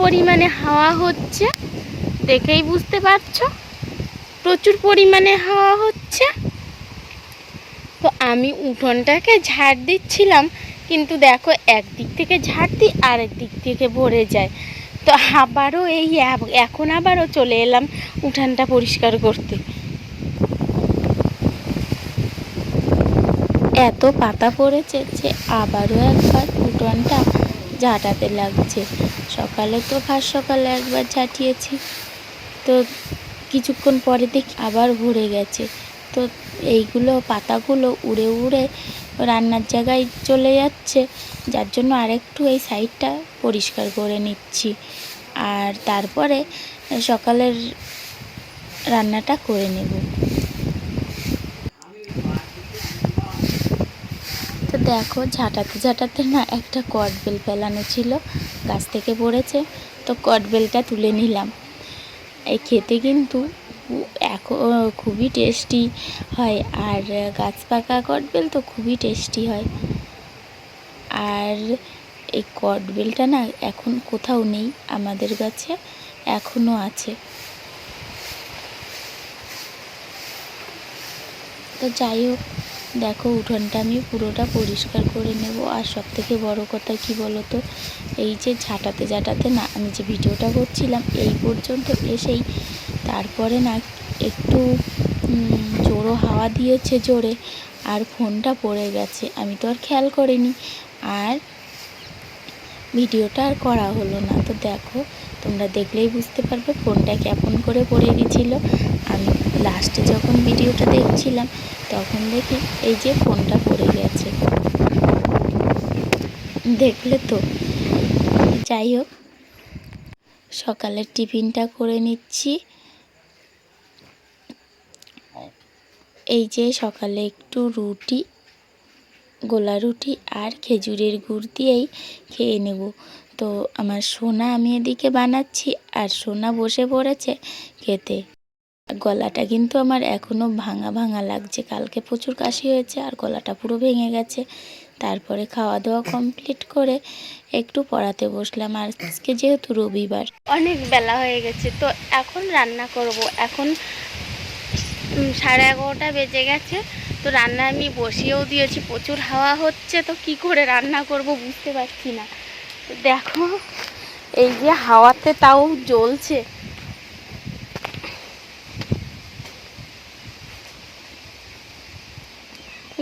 পরিমাণে হাওয়া হচ্ছে, দেখেই বুঝতে পারছ? প্রচুর পরিমাণে হাওয়া হচ্ছে। তো আমি উঠোনটাকে ঝাড় দিচ্ছিলাম, কিন্তু দেখো একদিক থেকে ঝাড় দিই, আরেক দিক থেকে ভরে যায়। তো আবারও এই এখন আবারও চলে এলাম উঠানটা পরিষ্কার করতে। এত পাতা পড়েছে যে আবারও একবার উঠোনটা ঝাঁটাতে লাগছে। সকালে তো ভাত সকালে একবার ঝাঁটিয়েছি তো কিছুক্ষণ পরে দেখি আবার ভরে গেছে। তো এইগুলো পাতাগুলো উড়ে উড়ে রান্নার জায়গায় চলে যাচ্ছে। যার জন্য আরেকটু এই সাইডটা পরিষ্কার করে নিচ্ছি। আর তারপরে সকালের রান্নাটা করে নেব তো দেখো, ঝাঁটাতে ঝাঁটাতে না একটা কটবেল ফেলানো ছিল, গাছ থেকে পড়েছে, তো কটবেলটা তুলে নিলাম। এই খেতে কিন্তু এখন খুবই টেস্টি হয়, আর গাছ পাকা কটবেল তো খুবই টেস্টি হয়। আর এই কটবেলটা না এখন কোথাও নেই আমাদের কাছে এখনও আছে। তো যাই হোক দেখো, উঠোনটা আমি পুরোটা পরিষ্কার করে নেব। আর সব থেকে বড়ো কথা কি বলো তো এই যে ঝাঁটাতে ঝাঁটাতে না, আমি যে ভিডিওটা করছিলাম, এই পর্যন্ত এসেই তারপরে না একটু জোরো হাওয়া দিয়েছে জোরে, আর ফোনটা পড়ে গেছে। আমি তো আর খেয়াল করিনি। আর ভিডিওটা আর করা হলো না। তো দেখো, তোমরা দেখলেই বুঝতে পারবে ফোনটা কেমন করে পড়ে গেছিল। আমি লাস্টে যখন ভিডিওটা দেখছিলাম, তখন দেখি এই যে ফোনটা পড়ে গেছে। দেখলে তো? যাই হোক, সকালের টিফিনটা করে নিচ্ছি। এই যে সকালে একটু রুটি, গোলা রুটি আর খেজুরের গুড় দিয়েই খেয়ে নেব। তো আমার সোনা আমি এদিকে বানাচ্ছি আর সোনা বসে পড়েছে খেতে। গলাটা কিন্তু আমার এখনও ভাঙা ভাঙা লাগছে। কালকে প্রচুর কাশি হয়েছে আর গলাটা পুরো ভেঙে গেছে। তারপরে খাওয়া দাওয়া কমপ্লিট করে একটু পড়াতে বসলাম। আর আজকে যেহেতু রবিবার। অনেক বেলা হয়ে গেছে, তো এখন রান্না করব। এখন সাড়ে এগারোটা বেজে গেছে, তো রান্না আমি বসিয়েও দিয়েছি। প্রচুর হাওয়া হচ্ছে, তো কি করে রান্না করব বুঝতে পারছি না। দেখো, এই যে হাওয়াতে তাও জ্বলছে।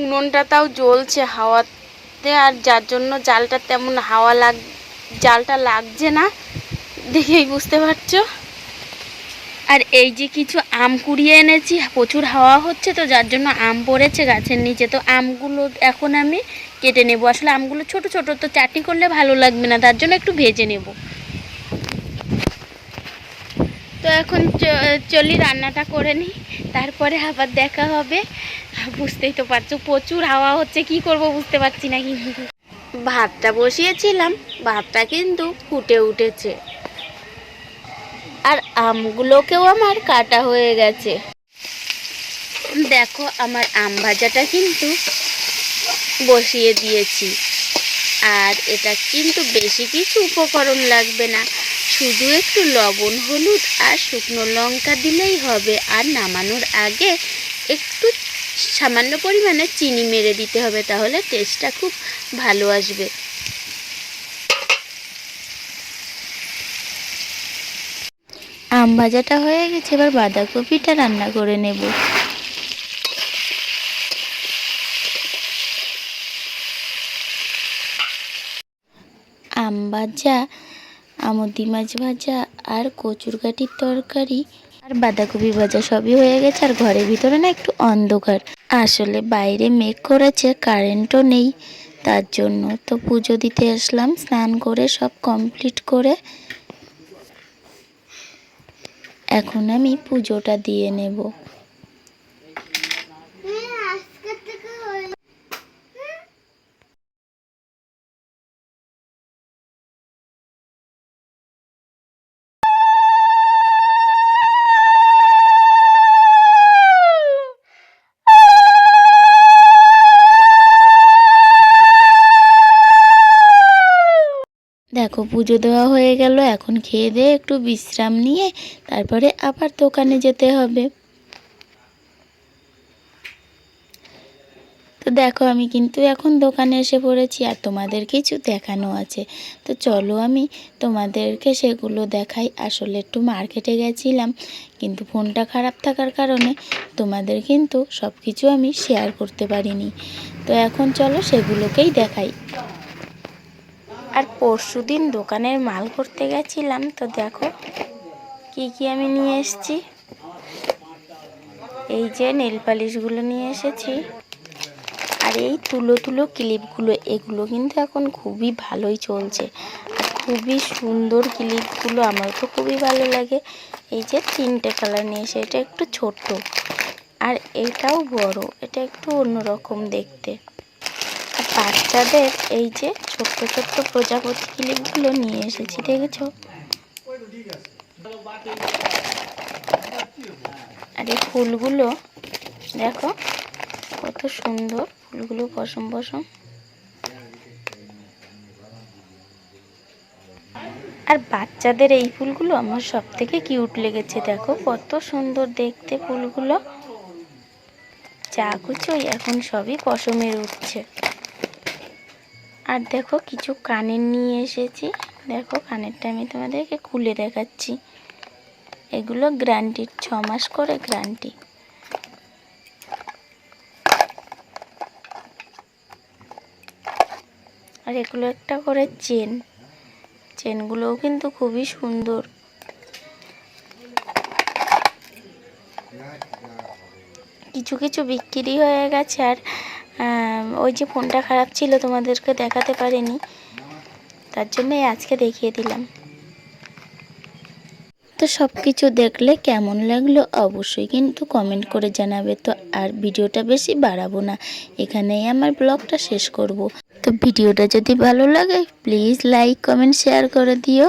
উনুনটা তাও জ্বলছে হাওয়াতে, আর যার জন্য জালটা তেমন হাওয়া লাগ, জালটা লাগছে না, দেখেই বুঝতে পারছ? আর এই যে কিছু আম কুড়িয়ে এনেছি, প্রচুর হাওয়া হচ্ছে তো, যার জন্য আম পড়েছে গাছের নিচে। তো আমগুলো এখন আমি কেটে নেব। আসলে আমগুলো ছোট ছোট, তো চাটনি করলে ভালো লাগবে না, তার জন্য একটু ভেজে নেব তো এখন চলি, রান্নাটা করে নিই। তারপরে আবার দেখা হবে। বুঝতেই তো পারছ, প্রচুর হাওয়া হচ্ছে, কি করব বুঝতে পারছি না কিন্তু। ভাতটা বসিয়েছিলাম, ভাতটা কিন্তু ফুটে উঠেছে। আর আমগুলোকেও আমার কাটা হয়ে গেছে। দেখো, আমার আম ভাজাটা কিন্তু বসিয়ে দিয়েছি। আর এটা কিন্তু বেশি কিছু উপকরণ লাগবে না। শুধু একটু লবণ, হলুদ আর শুকনো লঙ্কা দিলেই হবে। আর নামানোর আগে একটু সামান্য পরিমাণে চিনি মেরে দিতে হবে, তাহলে টেস্টটা খুব ভালো আসবে। আম ভাজাটা হয়ে গেছে, এবার বাঁধাকপিটা রান্না করে নেব। আম ভাজা আমদি মাছ ভাজা আর কচুর কাঠির তরকারি আর বাঁধাকপি ভাজা সবই হয়ে গেছে আর ঘরের ভিতরে না একটু অন্ধকার। আসলে বাইরে মেঘ করেছে, কারেন্টও নেই, তার জন্য তো পুজো দিতে আসলাম, স্নান করে সব কমপ্লিট করে এখন আমি পুজোটা দিয়ে নেব। দেখো, পুজো দেওয়া হয়ে গেল। এখন খেয়ে দিয়ে একটু বিশ্রাম নিয়ে তারপরে আবার দোকানে যেতে হবে। তো দেখো, আমি কিন্তু এখন দোকানে এসে পড়েছি আর তোমাদের কিছু দেখানো আছে। তো চলো আমি তোমাদেরকে সেগুলো দেখাই। আসলে একটু মার্কেটে গেছিলাম, কিন্তু ফোনটা খারাপ থাকার কারণে তোমাদের কিন্তু সব কিছু আমি শেয়ার করতে পারিনি। তো এখন চলো সেগুলোকেই দেখাই। আর পরশু দিন দোকানের মাল করতে গেছিলাম, তো দেখো কি কি আমি নিয়ে এসেছি। এই যে নেল পালিশগুলো নিয়ে এসেছি। আর এই তুলো তুলো ক্লিপগুলো, এগুলো কিন্তু এখন খুবই ভালোই চলছে। খুবই সুন্দর ক্লিপগুলো, আমার তো খুবই ভালো লাগে। এই যে তিনটে কালার নিয়ে এসে, এটা একটু ছোট আর এটাও বড়, এটা একটু অন্যরকম দেখতে। বাচ্চাদের এই যে ছোট্ট ছোট্ট প্রজাপতি ক্লিপগুলো নিয়ে এসেছি, দেখেছ? আর এই ফুলগুলো, দেখো, কত সুন্দর ফুলগুলো, পশম পশম। আর বাচ্চাদের এই ফুলগুলো আমার সব থেকে কিউট লেগেছে, দেখো, কত সুন্দর দেখতে ফুলগুলো। যা কুচোই, এখন সবই পশমের উঠছে আর দেখো কিছু কানের নিয়ে এসেছি। দেখো কানেরটা আমি তোমাদেরকে খুলে দেখাচ্ছি। এগুলো গ্যারান্টির ছ মাস করে গ্যারান্টি আর এগুলো একটা করে চেন। চেনগুলোও কিন্তু খুবই সুন্দর। কিছু কিছু বিক্রি হয়ে গেছে আর ওই যে ফোনটা খারাপ ছিল, তোমাদেরকে দেখাতে পারিনি। তার জন্যই আজকে দেখিয়ে দিলাম। তো সব কিছু দেখলে কেমন লাগল অবশ্যই কিন্তু কমেন্ট করে জানাবে। তো আর ভিডিওটা বেশি বাড়াবো না, এখানেই আমার ব্লগটা শেষ করব। তো ভিডিওটা যদি ভালো লাগে প্লিজ লাইক কমেন্ট শেয়ার করে দিও।